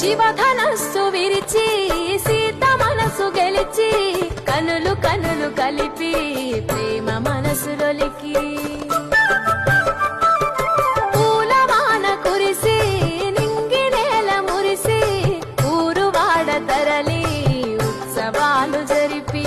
శివధనస్సు విరిచి సీత మనసు గెలిచి కనులు కనులు కలిపి ప్రేమ మనసులొలికి పూలమాన కురిసి నింగి నేల మురిసి ఊరు వాడ తరలి ఉత్సవాలు జరిపి.